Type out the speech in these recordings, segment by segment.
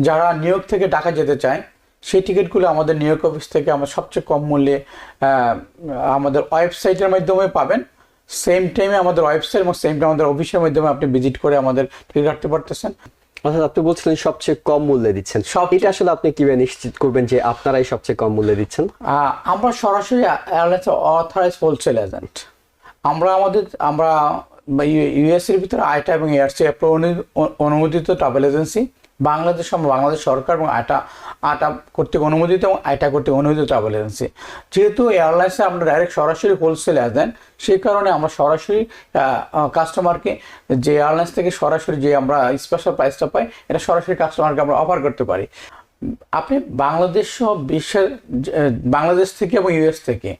যারা new York থেকে ঢাকা যেতে চায় সেই টিকিটগুলো আমাদের নিউ ইয়র্ক অফিস থেকে আমরা সবচেয়ে কম মূল্যে আমাদের ওয়েবসাইটের মাধ্যমে পাবেন। সেম টাইমে আমাদের ওয়েবসাইট এবং সেম টাইম আমাদের অফিসের মাধ্যমে আপনি ভিজিট করে আমাদের টিকিট কাটতে পারতেছেন। অর্থাৎ আপনি বলছিলেন সবচেয়ে কম মূল্যে দিচ্ছেন। সব- এটা আসলে আপনি কীভাবে নিশ্চিত করবেন যে আপনারাই সবচেয়ে কম মূল্যে দিচ্ছেন? আমরা সরাসরি এয়ারলাইন্স অথরাইজ হোলসেল এজেন্ট। আমরা আমাদের আমরা ইউএস এর ভিতরে আইটা এবং এয়ারসি অনুমোদিত ট্রাভেল এজেন্সি। বাংলাদেশ বাংলাদেশ সরকার এবং আটা আটা কর্তৃক অনুমোদিত এবং আইটা কর্তৃক অনুমোদিত ট্রাভেল এজেন্সি যেহেতু এয়ারলাইন্সে আমরা ডাইরেক্ট সরাসরি হোলসেল দেন সেই কারণে আমরা সরাসরি কাস্টমারকে যে এয়ারলাইন্স থেকে সরাসরি যে আমরা স্পেশাল প্রাইসটা পাই, এটা সরাসরি কাস্টমারকে আমরা অফার করতে পারি। আপনি বাংলাদেশ সহ বিশ্বের বাংলাদেশ থেকে এবং ইউএস থেকে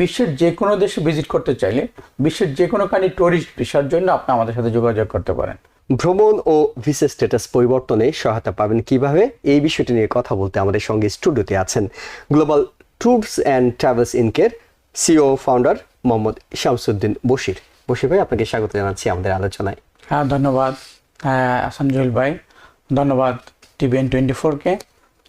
বিশ্বের যে কোনো দেশে ভিজিট করতে চাইলে, বিশ্বের যে কোনো কানি ট্যুরিস্ট ভিসার জন্য আপনি আমাদের সাথে যোগাযোগ করতে পারেন। ভ্রমণ ও ভিসা স্ট্যাটাস পরিবর্তনে সহায়তা পাবেন কীভাবে? এই বিষয়টি নিয়ে কথা বলতে আমাদের সঙ্গে স্টুডিওতে আছেন গ্লোবাল ট্যুরস অ্যান্ড ট্রাভেলস ইনকের সিও ফাউন্ডার মোহাম্মদ শামসুদ্দিন বশির। বশির ভাই, আপনাকে স্বাগত জানাচ্ছি আমাদের আলোচনায়। হ্যাঁ ধন্যবাদ। হ্যাঁ আসান ভাই, ধন্যবাদ টিভিএন টোয়েন্টি ফোরকে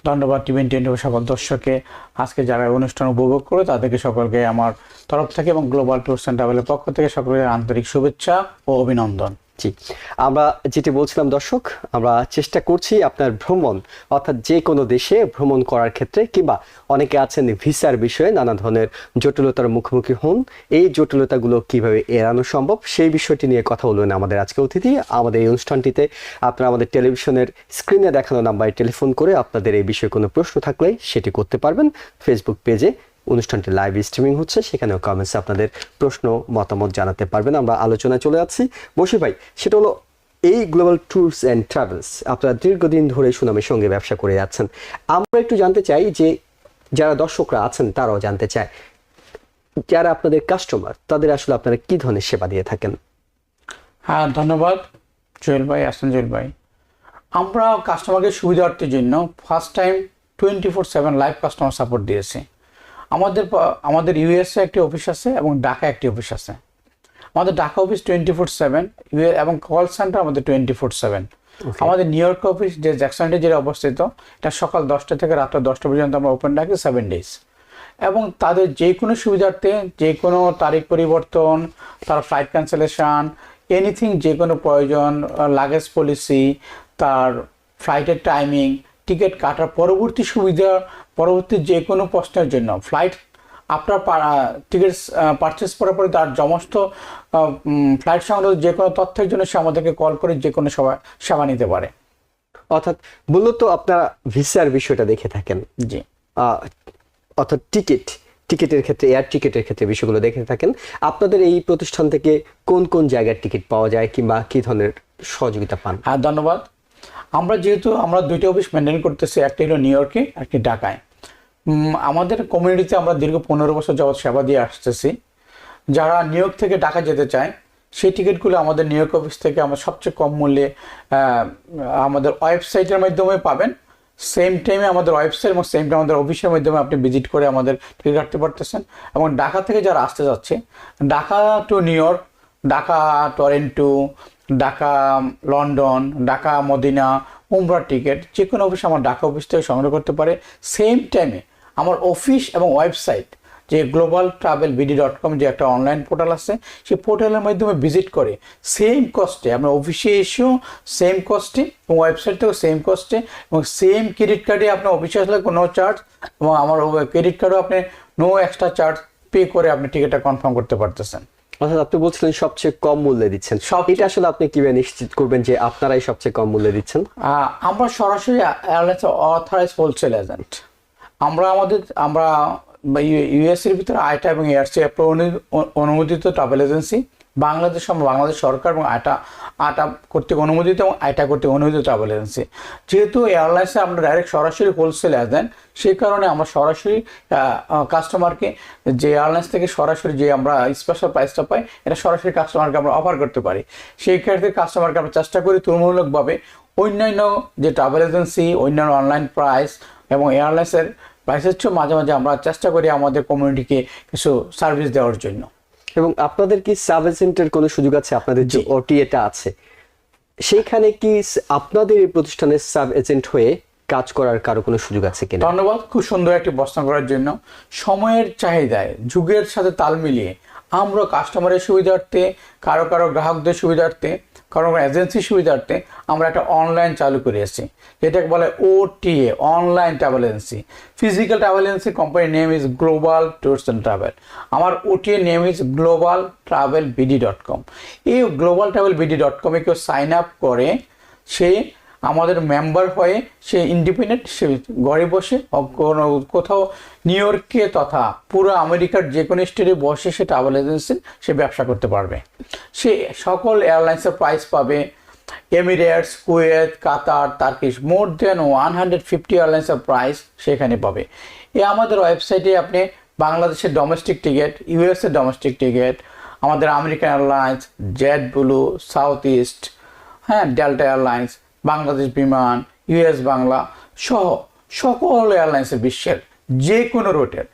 ধন্যবাদ টিভিএন টোয়েন্টি ফোর সকল দর্শককে। আজকে যারা অনুষ্ঠান উপভোগ করে, তাদেরকে সকলকে আমার তরফ থেকে এবং গ্লোবাল ট্যুরস অ্যান্ড ট্রাভেলের পক্ষ থেকে সকলের আন্তরিক শুভেচ্ছা ও অভিনন্দন। জি। আমরা যেটি বলছিলাম, দর্শক, আমরা চেষ্টা করছি আপনার ভ্রমণ, অর্থাৎ যে কোনো দেশে ভ্রমণ করার ক্ষেত্রে কিংবা অনেকে আছেন ভিসার বিষয়ে নানা ধরনের জটিলতার মুখোমুখি হন। এই জটিলতাগুলো কীভাবে এড়ানো সম্ভব, সেই বিষয়টি নিয়ে কথা বলবেন আমাদের আজকে অতিথি। আমাদের এই অনুষ্ঠানটিতে আপনারা আমাদের টেলিভিশনের স্ক্রিনে দেখানো নাম্বারে টেলিফোন করে আপনাদের এই বিষয়ে কোনো প্রশ্ন থাকলে সেটি করতে পারবেন। ফেসবুক পেজে অনুষ্ঠানটি লাইভ স্ট্রিমিং হচ্ছে, সেখানেও কমেন্টসে আপনাদের প্রশ্ন, মতামত জানাতে পারবেন। আমরা আলোচনায় চলে যাচ্ছি। বসি ভাই, সেটা হলো এই গ্লোবাল ট্যুরস অ্যান্ড ট্রাভেলস আপনারা দীর্ঘদিন ধরে সুনামের সঙ্গে ব্যবসা করে যাচ্ছেন। আমরা একটু জানতে চাই যে যারা দর্শকরা আছেন, তারাও জানতে চায়, যারা আপনাদের কাস্টমার তাদের আসলে আপনারা কি ধরনের সেবা দিয়ে থাকেন? হ্যাঁ ধন্যবাদ। জুয়েল ভাই আসান জুয়েল ভাই। আমরা কাস্টমারকে সুবিধার্থের জন্য first time twenty four seven live customer support দিয়েছি। আমাদের আমাদের ইউএসএ একটি অফিস আছে এবং ঢাকা একটি অফিস আছে। আমাদের Dhaka office twenty four seven এবং কল সেন্টার আমাদের টোয়েন্টি ফোর সেভেন আমাদের নিউ ইয়র্ক অফিস যে জ্যাকসনডে যেটা অবস্থিত এটা সকাল দশটা থেকে রাত্র দশটা পর্যন্ত আমরা ওপেন রাখি সেভেন ডেজ এবং তাদের যে কোনো সুবিধার্থে যে কোনো তারিখ পরিবর্তন তার ফ্লাইট ক্যান্সেলেশন এনিথিং যে কোনো প্রয়োজন লাগেজ পলিসি তার ফ্লাইটের টাইমিং টিকিট কাটার পরবর্তী সুবিধা পরবর্তী যে কোনো প্রশ্নের জন্য। ফ্লাইট আপনার টিকিট পারচেস করার পরে তার সমস্ত ফ্লাইট সংক্রান্ত যে কোনো তথ্যের জন্য সে আমাদেরকে কল করে যে কোনো সেবা সেবা নিতে পারে। অর্থাৎ মূলত আপনারা ভিসার বিষয়টা দেখে থাকেন। জি। অর্থাৎ টিকিট টিকিটের ক্ষেত্রে এয়ার টিকিটের ক্ষেত্রে বিষয়গুলো দেখে থাকেন। আপনাদের এই প্রতিষ্ঠান থেকে কোন কোন জায়গার টিকিট পাওয়া যায় কিংবা কি ধরনের সহযোগিতা পান? হ্যাঁ ধন্যবাদ। আমরা যেহেতু আমরা দুইটা অফিস মেনটেন করতেছি, একটা হলো নিউ ইয়র্কে একটি ঢাকায়। আমাদের কমিউনিটিতে আমরা দীর্ঘ পনেরো বছর যাবৎ সেবা দিয়ে আসতেছি। যারা নিউ ইয়র্ক থেকে ঢাকা যেতে চায়, সেই টিকিটগুলো আমাদের নিউ ইয়র্ক অফিস থেকে আমরা সবচেয়ে কম মূল্যে আমাদের ওয়েবসাইটের মাধ্যমে পাবেন। সেম টাইমে আমাদের ওয়েবসাইট এবং সেম টাইম আমাদের অফিসের মাধ্যমে আপনি ভিজিট করে আমাদের টিকিট কাটতে পারতেছেন। এবং ঢাকা থেকে যারা আসতে যাচ্ছে, Dhaka to New York Dhaka Toronto Dhaka, London, Dhaka, Medina, উমরা টিকিট যে কোনো অফিসে আমার ঢাকা অফিস থেকে সংগ্রহ করতে পারে। সেম টাইমে আমার অফিস এবং ওয়েবসাইট যে Global Travel BD dot com যে একটা অনলাইন পোর্টাল আছে, সেই পোর্টালের মাধ্যমে ভিজিট করে। সেম কস্টে আপনার অফিসে এসেও সেম কস্টে এবং ওয়েবসাইট থেকেও সেম কস্টে এবং সেম ক্রেডিট কার্ডে আপনার অফিসে আসলে কোনো চার্জ এবং আমার ক্রেডিট কার্ডও আপনি নো এক্সট্রা চার্জ পে করে আপনি টিকিটটা কনফার্ম করতে পারতেছেন। অর্থাৎ আপনি বলছিলেন সবচেয়ে কম মূল্যে দিচ্ছেন সব- এটা আসলে আপনি কীভাবে নিশ্চিত করবেন যে আপনারাই সবচেয়ে কম মূল্যে দিচ্ছেন আমরা সরাসরি এয়ারলাইন্স অথরাইজ হোলসেল এজেন্ট আমরা আমাদের আমরা ইউএস এর ভিতরে আইটা এবং এয়ারসি অনুমোদিত ট্রাভেল এজেন্সি বাংলাদেশ বাংলাদেশ সরকার এবং আটা আটা কর্তৃক অনুমোদিত এবং আইটা কর্তৃক অনুমোদিত ট্রাভেল এজেন্সি যেহেতু এয়ারলাইন্সে আমরা ডাইরেক্ট সরাসরি হোলসেল দেন সেই কারণে আমরা সরাসরি কাস্টমারকে যে এয়ারলাইন্স থেকে সরাসরি যে আমরা স্পেশাল প্রাইসটা পাই, এটা সরাসরি কাস্টমারকে আমরা অফার করতে পারি। সেই ক্ষেত্রে কাস্টমারকে আমরা চেষ্টা করি তুলনামূলকভাবে অন্যান্য যে ট্রাভেল এজেন্সি অন্যান্য অনলাইন প্রাইস এবং এয়ারলাইন্সের প্রাইসের চেয়েও মাঝে মাঝে আমরা চেষ্টা করি আমাদের কমিউনিটিকে কিছু সার্ভিস দেওয়ার জন্য। এবং আপনাদের কি সাব এজেন্টের কোনো সুযোগ আছে? আপনাদের যে ওটি ওটিএটা আছে সেইখানে কি আপনাদের এই প্রতিষ্ঠানের সাব এজেন্ট হয়ে কাজ করার কারও কোনো সুযোগ আছে কিনা? ধন্যবাদ খুব সুন্দর একটি প্রশ্ন করার জন্য। সময়ের চাহিদায় যুগের সাথে তাল মিলিয়ে আমরা কাস্টমারের সুবিধার্থে, কারও কারও গ্রাহকদের সুবিধার্থে, কারও এজেন্সির সুবিধার্থে আমরা একটা অনলাইন চালু করে এসেছি। যেটাকে বলে OTA online travel agency physical travel agency কোম্পানির name is Global Tours and Travel আমার OTA name is Global Travel BD dot com এই গ্লোবাল ট্রাভেল বিডি ডট কমে কেউ সাইন আপ করে, সে আমাদের মেম্বার হয়ে সে ইন্ডিপেন্ডেন্ট সে ঘরে বসে কোনো কোথাও নিউ ইয়র্কে তথা পুরো আমেরিকার যে কোনো স্টেটে বসে সে ট্রাভেল এজেন্সি সে ব্যবসা করতে পারবে। সে সকল এয়ারলাইন্সের প্রাইস পাবে। Emirates Kuwait Qatar Turkish more than one hundred fifty এয়ারলাইন্সের প্রাইস সেখানে পাবে। এ আমাদের ওয়েবসাইটে আপনি বাংলাদেশের domestic ticket USA domestic ticket আমাদের American Airlines JetBlue south east হ্যাঁ Delta Airlines Bangladesh Biman US Bangla সহ সকল এয়ারলাইন্সের বিশ্বের যে কোনো রুটের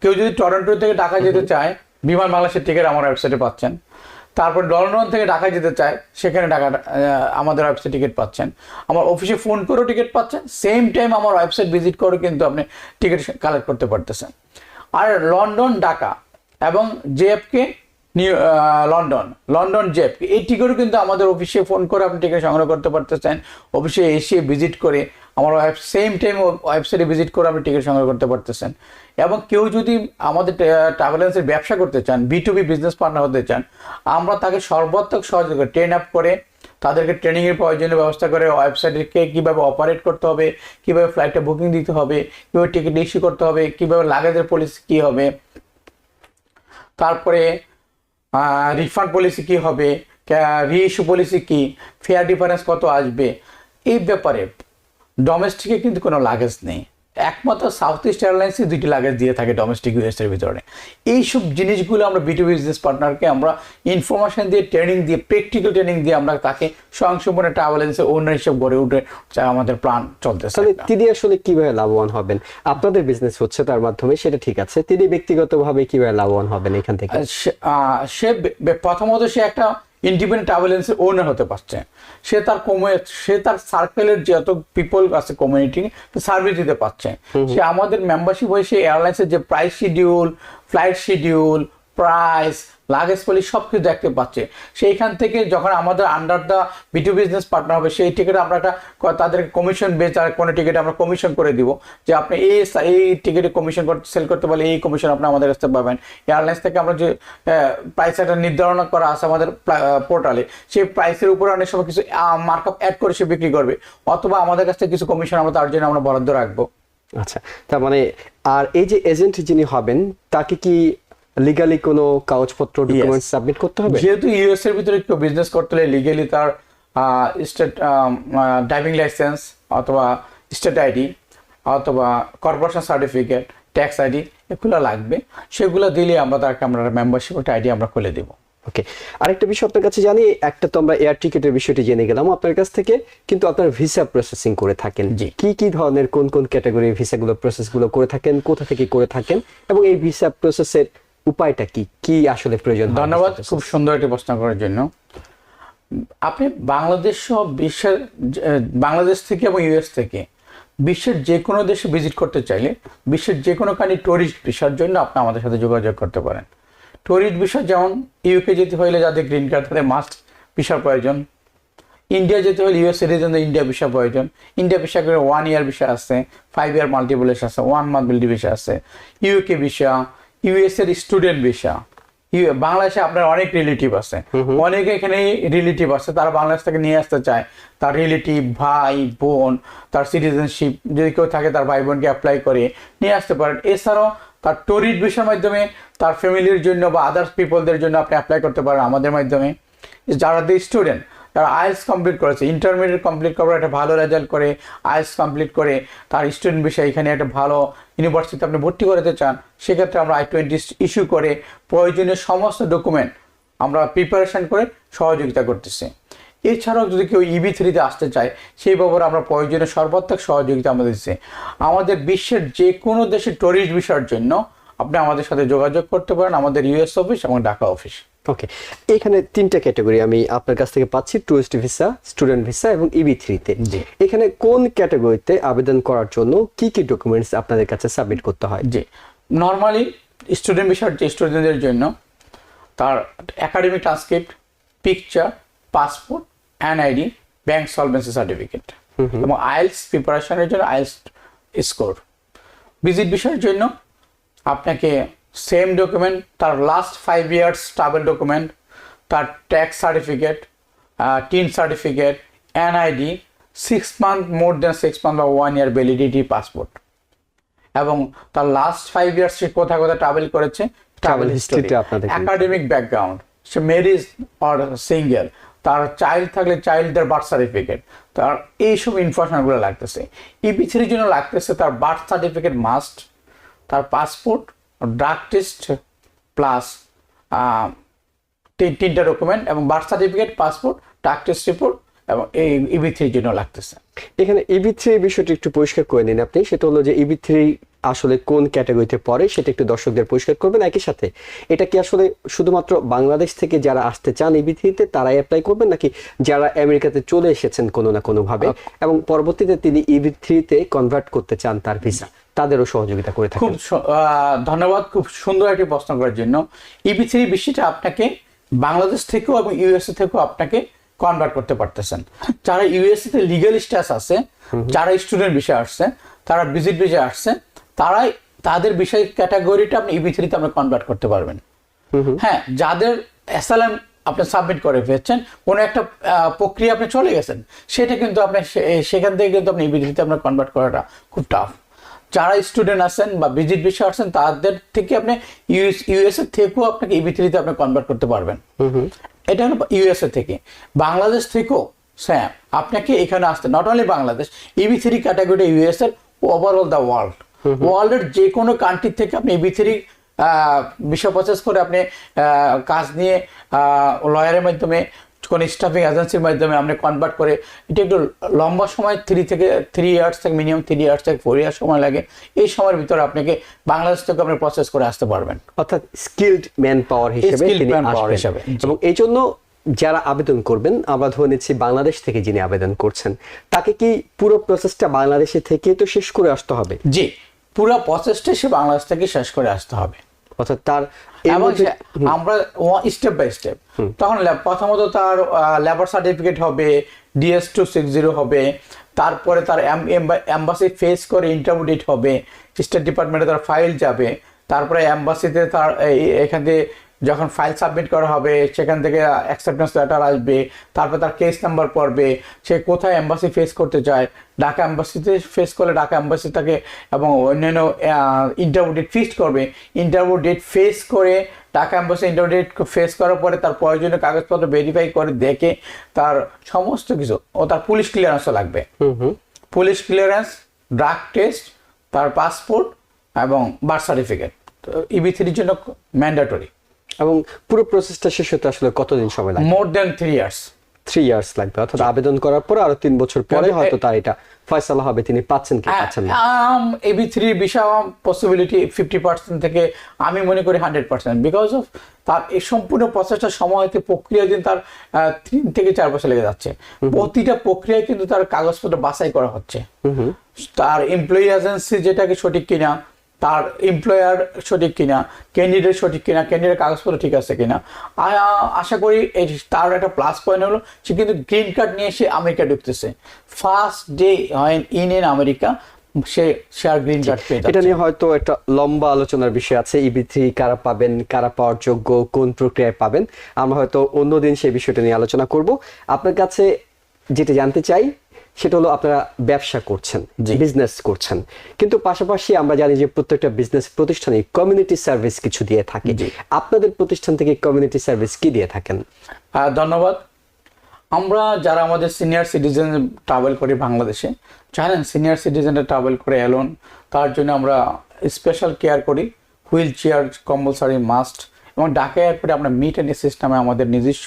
কেউ যদি টরন্টো থেকে ঢাকা যেতে চায় বিমান বাংলাদেশের টিকিট আমার ওয়েবসাইটে পাচ্ছেন। তারপর লন্ডন থেকে ঢাকা যেতে চায় সেখানে ঢাকা আমাদের ওয়েবসাইট টিকিট পাচ্ছেন। আমার অফিসে ফোন করেও টিকিট পাচ্ছেন সেম টাইম আমার ওয়েবসাইট ভিজিট করে কিন্তু আপনি টিকিট কালেক্ট করতে পারতেছেন। আর লন্ডন ঢাকা এবং জেএফকে নিউ লন্ডন লন্ডন জেপ এই টিকিটও কিন্তু আমাদের অফিসে ফোন করে আপনি টিকিট সংগ্রহ করতে পারতেছেন। অফিসে এসে ভিজিট করে আমার ওয়েব সেম টাইম ওয়েবসাইটে ভিজিট করে আপনি টিকিট সংগ্রহ করতে পারতেছেন। এবং কেউ যদি আমাদের ট্রাভেল এজেন্সির ব্যবসা করতে চান B to B business partner হতে চান, আমরা তাকে সর্বাত্মক সহযোগিতা ট্রেন আপ করে তাদেরকে ট্রেনিংয়ের প্রয়োজনীয় ব্যবস্থা করে ওয়েবসাইটকে কীভাবে অপারেট করতে হবে, কীভাবে ফ্লাইটটা বুকিং দিতে হবে, কীভাবে টিকিট ইস্যু করতে হবে, কীভাবে লাগেজের পলিসি কী হবে। তারপরে রিফান্ড পলিসি কি হবে? রিইস্যু পলিসি কি? ফেয়ার ডিফারেন্স কত আসবে? এই ব্যাপারে ডোমেস্টিকে কিন্তু কোনো লাগেজ নেই। একমাত্র সাউথ ইস্ট এয়ারলাইন্সই দুইটি লাগেজ দিয়ে থাকে ডোমেস্টিক ইউএসের ভিতরে। এইসব জিনিসগুলো আমরা বিটু বিজনেস পার্টনারকে আমরা ইনফরমেশন দিয়ে ট্রেনিং দিয়ে প্র্যাকটিক্যাল ট্রেনিং দিয়ে আমরা তাকে স্বয়ংসম্পূর্ণ ট্রাভেল এজেন্সি ওনার হিসেবে গড়ে উঠে যা আমাদের প্ল্যান চলতে তাহলে তিনি আসলে কীভাবে লাভবান হবেন? আপনাদের বিজনেস হচ্ছে তার মাধ্যমে সেটা ঠিক আছে। তিনি ব্যক্তিগতভাবে কীভাবে লাভবান হবেন এখান থেকে? সে- প্রথমত সে একটা ইন্ডিপেন্ডেন্ট ট্রাভেল এজেন্সির ওনার হতে পারছে। সে তার কমে সে তার সার্কেলের যত পিপল আছে কমিউনিটি সার্ভিস দিতে পারছে। সে আমাদের মেম্বারশিপ হয়ে সে এয়ারলাইন্সের যে price schedule flight schedule price luggage পলি সব কিছু দেখতে পাচ্ছে। সেইখান থেকে যখন আমাদের under the B2 business partner হবে, সেই টিকিট আমরা একটা তাদেরকে কমিশন বেচ আর কোনো টিকিট আমরা কমিশন করে দিব। যে আপনি এই এই টিকিটে কমিশন করতে সেল করতে পারলে এই কমিশন আপনি আমাদের কাছ পাবেন। এয়ারলাইন্স থেকে আমরা যে প্রাইস একটা নির্ধারণ করা আছে আমাদের পোর্টালে সেই প্রাইসের উপরে অনেক সময় কিছু মার্কআপ অ্যাড করে সে বিক্রি করবে। অথবা আমাদের কাছ থেকে কিছু কমিশন আমরা তার জন্য আমরা বরাদ্দ রাখব। আচ্ছা তার মানে আর এই যে এজেন্ট যিনি হবেন, তাকে কি লিগালি কোনো কাগজপত্র ডকুমেন্ট সাবমিট করতে হবে? যেহেতু ইউএস এর ভিতরে কেউ বিজনেস করতে হলে লিগালি তার স্টেট ড্রাইভিং লাইসেন্স অথবা স্টেট আইডি অথবা কর্পোরেশন সার্টিফিকেট ট্যাক্স আইডি এগুলো লাগবে। সেগুলো দিলে আমরা তাকে আমরা মেম্বারশিপ একটা আইডি আমরা খুলে দেবো। ওকে। আরেকটা বিষয় আপনার কাছে জানি একটা তো আমরা এয়ার টিকেটের বিষয়টি জেনে গেলাম। আপনার কাছ থেকে কিন্তু আপনার ভিসা প্রসেসিং করে থাকেন। কি কি ধরনের কোন কোন ক্যাটাগরির ভিসাগুলো প্রসেসগুলো করে থাকেন কোথা থেকে করে থাকেন? এবং এই ভিসা প্রসেসের উপায়টা কি? কি আসলে প্রয়োজন ধন্যবাদ খুব সুন্দর একটি প্রশ্ন করার জন্য। আপনি বাংলাদেশ সহ বিশ্বের বাংলাদেশ থেকে এবং ইউএস থেকে বিশ্বের যে কোনো দেশে ভিজিট করতে চাইলে বিশ্বের যে কোনো কানি টুরিস্ট ভিসার জন্য আপনি আমাদের সাথে যোগাযোগ করতে পারেন। টুরিস্ট ভিসা যেমন ইউকে যেতে হইলে যাদের গ্রিন কার্ড তাদের মাস্ট ভিসার প্রয়োজন। ইন্ডিয়া যেতে হলে ইউএস সিটিজেনদের ইন্ডিয়া ভিসা প্রয়োজন। ইন্ডিয়া ভিসা করে ওয়ান ইয়ার ভিসা আছে ফাইভ ইয়ার মাল্টিপল আছে ওয়ান মান্থ ভিসা আছে। ইউকে ভিসা ইউএস এর স্টুডেন্ট ভিসা বাংলাদেশে আপনার অনেক রিলেটিভ আছে। অনেকে এখানে রিলেটিভ আছে। তারা বাংলাদেশ থেকে নিয়ে আসতে চায়। তার রিলেটিভ ভাই বোন তার সিটিজেনশিপ যদি কেউ থাকে তার ভাই বোনকে অ্যাপ্লাই করে নিয়ে আসতে পারেন। এছাড়াও তার টরিট ভিসার মাধ্যমে তার ফ্যামিলির জন্য বা আদার্স পিপলদের জন্য আপনি অ্যাপ্লাই করতে পারেন আমাদের মাধ্যমে। যারা দি স্টুডেন্ট যারা আইএলস কমপ্লিট করেছে। ইন্টারমিডিয়েট কমপ্লিট করার একটা ভালো রেজাল্ট করে আইএলস কমপ্লিট করে তার স্টুডেন্ট বিষয়ে এখানে একটা ভালো ইউনিভার্সিটিতে আপনি ভর্তি করাতে চান, সেক্ষেত্রে আমরা আই টোয়েন্টি ইস্যু করে প্রয়োজনীয় সমস্ত ডকুমেন্ট আমরা প্রিপারেশন করে সহযোগিতা করতেছি। এছাড়াও যদি কেউ ইবি থ্রিতে আসতে চায়, সেই ব্যাপারে আমরা প্রয়োজনীয় সর্বাত্মক সহযোগিতা আমাদের দিচ্ছি। আমাদের বিশ্বের যে কোনো দেশের ট্যুরিস্ট বিষয়ের জন্য আপনি আমাদের সাথে যোগাযোগ করতে পারেন, আমাদের ইউএস অফিস এবং ঢাকা অফিস ওকে এখানে তিনটা ক্যাটাগরি আমি আপনার কাছ থেকে পাচ্ছি টুরিস্ট ভিসা স্টুডেন্ট ভিসা এবং ইবি থ্রিতে। এখানে কোন ক্যাটাগরিতে আবেদন করার জন্য কি কি ডকুমেন্টস আপনাদের কাছে সাবমিট করতে হয়? জি। নর্মালি স্টুডেন্ট বিষয়ের যে স্টুডেন্টদের জন্য তার academic transcript picture passport NID bank solvency certificate এবং আইএলস প্রিপারেশনের জন্য আইএলস স্কোর ভিজিট বিষয়ের জন্য আপনাকে সেম ডকুমেন্ট তার last five years travel document তার tax certificate TIN certificate NID six month more than six month বা ওয়ান ইয়ার ভ্যালিডিটি পাসপোর্ট এবং তার লাস্ট ফাইভ ইয়ার্স সে কোথায় কোথায় ট্রাভেল করেছে? ট্রাভেল হিস্ট্রি একাডেমিক ব্যাকগ্রাউন্ড সে মেরিজ অর সিঙ্গেল তার child থাকলে চাইল্ডদের বার্থ সার্টিফিকেট তার এইসব ইনফরমেশনগুলো লাগতেছে। ইপি থ্রির জন্য লাগতেছে তার বার্থ সার্টিফিকেট মাস্ট তার পাসপোর্ট ড্রাগ টেস্ট প্লাস তিনটা ডকুমেন্ট এবং birth certificate passport drug test report এবং এই ইবি থ্রির জন্য লাগতেছে। এখানে ইবি থ্রি বিষয়টি একটু পরিষ্কার করে নিন আপনি। সেটা হলো যে ইবি থ্রি আসলে কোন ক্যাটাগরিতে পড়ে সেটা একটু দর্শকদের পরিষ্কার করবেন। একই সাথে এটা কি আসলে শুধুমাত্র বাংলাদেশ থেকে যারা আসতে চান ইবি থ্রিতে তারাই অ্যাপ্লাই করবেন নাকি যারা আমেরিকাতে চলে এসেছেন কোনো না কোনো ভাবে এবং পরবর্তীতে তিনি ইবি থ্রিতে কনভার্ট করতে চান তার ভিসা তাদেরও সহযোগিতা করে খুব সু- আহ, ধন্যবাদ খুব সুন্দর একটি প্রশ্ন করার জন্য। ইবি থ্রি বিষয়টা আপনাকে বাংলাদেশ থেকেও এবং ইউএসএ থেকেও আপনাকে কনভার্ট করতে পারতেছেন। যারা ইউএসএ তে লিগাল স্ট্যাটাস আছে যারা স্টুডেন্ট বিষয়ে আসছে তারা ভিজিট বিষয়ে আসছে তারাই তাদের বিষয় ক্যাটাগরিটা আপনি ইবি থ্রিতে আপনি কনভার্ট করতে পারবেন। হ্যাঁ যাদের অ্যাসালাম আপনি সাবমিট করে ফেলছেন কোনো একটা প্রক্রিয়া আপনি চলে গেছেন সেটা কিন্তু আপনি সেখান থেকে কিন্তু আপনি ইবিডিতে আপনার কনভার্ট করাটা খুব টাফ যারা স্টুডেন্ট আছেন বা ভিজিট বিষয় আসছেন তাদের থেকে আপনি ইউএস ইউএসএ থেকেও আপনাকে ইবি থ্রিতে আপনি কনভার্ট করতে পারবেন। এটা হলো ইউএসএ থেকে। বাংলাদেশ থেকেও স্যাম আপনাকে এখানে আসতে not only Bangladesh EB three category US এর ওভারঅল দ্য ওয়ার্ল্ড ওয়ার্ল্ডের যে কোনো কান্ট্রি থেকে আপনি ইবি থ্রি বিষয় প্রসেস করে আপনি কাজ নিয়ে লয়ারের মাধ্যমে কোনো স্টাফিং এজেন্সির মাধ্যমে আপনি কনভার্ট করে এটা একটু লম্বা সময় থ্রি থেকে থ্রি ইয়ার্স থেকে মিনিমাম থ্রি ইয়ার্স থেকে ফোর ইয়ার্স সময় লাগে। এই সময়ের ভিতরে আপনাকে বাংলাদেশ থেকে আপনি প্রসেস করে আসতে পারবেন। অর্থাৎ স্কিলড ম্যান পাওয়ার হিসেবে Skilled তিনি হিসেবে, এবং এই জন্য যারা আবেদন করবেন আমরা ধরে নিচ্ছি বাংলাদেশ থেকে যিনি আবেদন করছেন তাকে কি পুরো প্রসেসটা বাংলাদেশে থেকে তো শেষ করে আসতে হবে? জি পুরো প্রসেসটা সে বাংলাদেশ থেকে শেষ করে আসতে হবে। অর্থাৎ তার আমরা স্টেপ বাই স্টেপ তখন প্রথমত তার লেবার সার্টিফিকেট হবে ডিএস টু সিক্স জিরো হবে তারপরে তার অ্যাম্বাসি ফেস করে ইন্টারভিউ ডেট হবে স্টেট ডিপার্টমেন্টে তার ফাইল যাবে তারপরে অ্যাম্বাসিতে তার এখান থেকে যখন ফাইল সাবমিট করা হবে সেখান থেকে অ্যাকসেপ্টেন্স লেটার আসবে তারপর তার কেস নাম্বার পড়বে সে কোথায় এম্বাসি ফেস করতে চায় ঢাকা এম্বাসিতে ফেস করলে ঢাকা এম্বাসি তাকে এবং অন্যান্য ইন্টারভিউ ডেট ফিক্সড করবে। ইন্টারভিউ ডেট ফেস করে Dhaka embassy interview date face করার পরে তার প্রয়োজনীয় কাগজপত্র ভেরিফাই করে দেখে তার সমস্ত কিছু ও তার পুলিশ ক্লিয়ারেন্সও লাগবে। পুলিশ ক্লিয়ারেন্স ড্রাগ টেস্ট তার পাসপোর্ট এবং বার্থ সার্টিফিকেট তো ইবি থ্রির জন্য ম্যান্ডেটরি এবং পুরো প্রসেসটা শেষ হতে আসলে কতদিন সময় লাগে more than three years three years লাগবে অর্থাৎ আবেদন করার পরে আরও তিন বছর পরে হয়তো তার এটা ফয়সালা হবে তিনি পাচ্ছেন কি পাচ্ছেন না? এবি থ্রি বিষয় পসিবিলিটি ফিফটি পার্সেন্ট থেকে আমি মনে করি হান্ড্রেড পার্সেন্ট বিকজ অফ তার এই সম্পূর্ণ প্রসেসটা সময় হতে প্রক্রিয়া দিন তার তিন থেকে চার বছর লেগে যাচ্ছে। প্রতিটা প্রক্রিয়ায় কিন্তু তার কাগজপত্র বাছাই করা হচ্ছে। তার এমপ্লয়ি এজেন্সি যেটাকে সঠিক কিনা তার এমপ্লয়ার সঠিক কিনা ক্যান্ডিডেট সঠিক কিনা ক্যান্ডিডেট কাগজপত্র ঠিক আছে কিনা। আশা করি তার একটা প্লাস পয়েন্ট হলো সে কিন্তু গ্রিন কার্ড নিয়ে সে আমেরিকা ঢুকতেছে। First day in in America সে আর গ্রিন কার্ড পেয়ে এটা নিয়ে হয়তো একটা লম্বা আলোচনার বিষয় আছে ইবি থ্রি কারা পাবেন কারা পাওয়ার যোগ্য কোন প্রক্রিয়ায় পাবেন। আমরা হয়তো অন্যদিন সেই বিষয়টা নিয়ে আলোচনা করব। আপনার কাছে যেটা জানতে চাই সেটা হলো আপনারা ব্যবসা করছেন। বিজনেস করছেন। কিন্তু পাশাপাশি আমরা জানি যে প্রত্যেকটা বিজনেস প্রতিষ্ঠানে কমিউনিটি সার্ভিস কিছু দিয়ে থাকে। আপনাদের প্রতিষ্ঠান থেকে কমিউনিটি সার্ভিস কি দিয়ে থাকেন? ধন্যবাদ। আমরা যারা আমাদের সিনিয়র সিটিজেন ট্রাভেল করি বাংলাদেশে জানেন সিনিয়র সিটিজেনরা ট্রাভেল করে এলোন তার জন্য আমরা স্পেশাল কেয়ার করি। হুইল চেয়ার কম্পালসারি মাস্ট এবং ঢাকা এয়ারপোর্টে আমরা মিট অ্যান্ড অ্যাসিস্ট নামে আমাদের নিজস্ব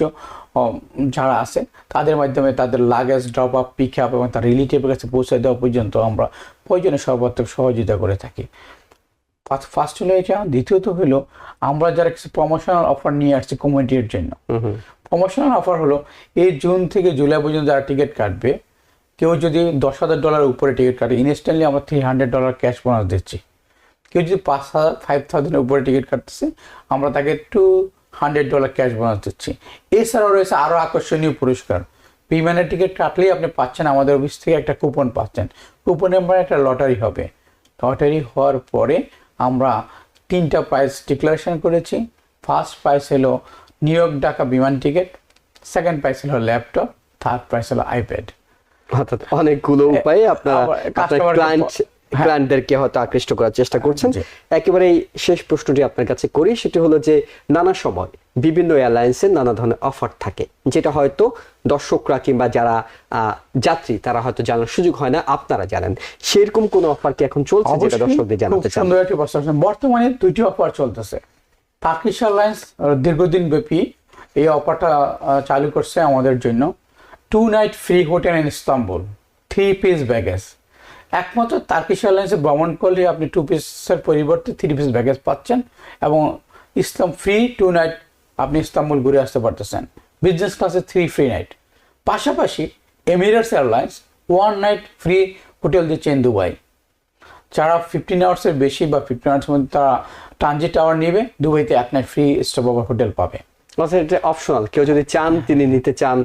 যারা আছে তাদের মাধ্যমে তাদের luggage drop up pick up এবং তার রিলেটিভের কাছে পৌঁছে দেওয়া পর্যন্ত আমরা প্রয়োজনে সর্বাত্মক সহযোগিতা করে থাকি। ফার্স্ট হলো এটা দ্বিতীয়ত হলো আমরা যারা কিছু প্রমোশনাল অফার নিয়ে আসছি কমিউনিটির জন্য। প্রমোশনাল অফার হলো এই জুন থেকে জুলাই পর্যন্ত যারা টিকিট কাটবে কেউ যদি দশ হাজার ডলার উপরে টিকিট কাটে ইনস্ট্যান্টলি আমরা three hundred dollar cash bonus দিচ্ছি। কেউ যদি পাঁচ হাজার ফাইভ থাউজেন্ডের উপরে টিকিট কাটতেছে আমরা তাকে two hundred dollar cash bonus দিচ্ছি। এছাড়াও রয়েছে আরও আকর্ষণীয় পুরস্কার। বিমানের টিকিট কাটলেই আপনি পাচ্ছেন আমাদের অফিস থেকে একটা কুপন পাচ্ছেন। কুপনের পরে একটা লটারি হবে। লটারি হওয়ার পরে আমরা তিনটা প্রাইস ডিক্লারেশন করেছি। ফার্স্ট প্রাইস হলো নিউ ইয়র্ক ঢাকা বিমান টিকিট সেকেন্ড প্রাইস হলো ল্যাপটপ থার্ড প্রাইস হলো আইপ্যাড অর্থাৎ অনেকগুলো উপায়ে আপনার ক্লায়েন্ট। ক্লায়েন্টদেরকে হয়তো আকৃষ্ট করার চেষ্টা করছেন। একেবারে এই শেষ প্রশ্নটি আপনার কাছে করি সেটি হলো যে নানা সময় বিভিন্ন এয়ারলাইন্সের নানা ধরনের অফার থাকে যেটা হয়তো দর্শকরা কিংবা যারা যাত্রী তারা হয়তো জানার সুযোগ হয় না আপনারা জানেন। সেরকম কোনো অফার কি এখন চলছে যেটা দর্শকদের জানাতে চান? সুন্দর একটি প্রশ্ন। বর্তমানে দুইটি অফার চলতেছে। টার্কিশ এয়ারলাইন্স দীর্ঘদিন ব্যাপী এই অফারটা চালু করছে আমাদের জন্য। Two night free hotel in Istanbul three piece baggage একমাত্র টার্কিশ এয়ারলাইন্সে ভ্রমণ করলে আপনি টু পিসের পরিবর্তে থ্রি পিস ব্যাগেজ পাচ্ছেন এবং ইসলাম ফ্রি টু নাইট আপনি ইস্তাম্বুল ঘুরে আসতে পারতেছেন। বিজনেস ক্লাসে থ্রি ফ্রি নাইট পাশাপাশি Emirates airlines one night free hotel দিচ্ছে ইন দুবাই। যারা ফিফটিন আওয়ার্সের বেশি বা ফিফটিন আওয়ার্সের মধ্যে তারা ট্রানজিট টাওয়ার নেবে, দুবাইতে এক night free stop over hotel পাবে। অর্থাৎ এটা অপশনাল কেউ যদি চান তিনি নিতে চান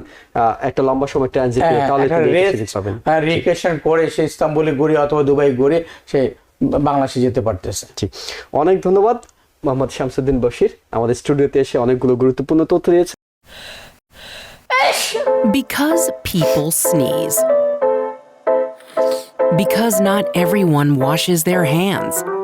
একটা লম্বা সময় ট্রানজিট হ্যাঁ, তাহলে রিকেশন করে সে ইস্তাম্বুলে ঘুরে অথবা দুবাই ঘুরে সে বাংলাদেশে যেতে পারতেছে। জি। অনেক ধন্যবাদ মোহাম্মদ শামসুদ্দিন বশির। আমাদের স্টুডিওতে এসে অনেকগুলো গুরুত্বপূর্ণ তথ্য দিয়েছে Because people sneeze. Because not everyone washes their hands.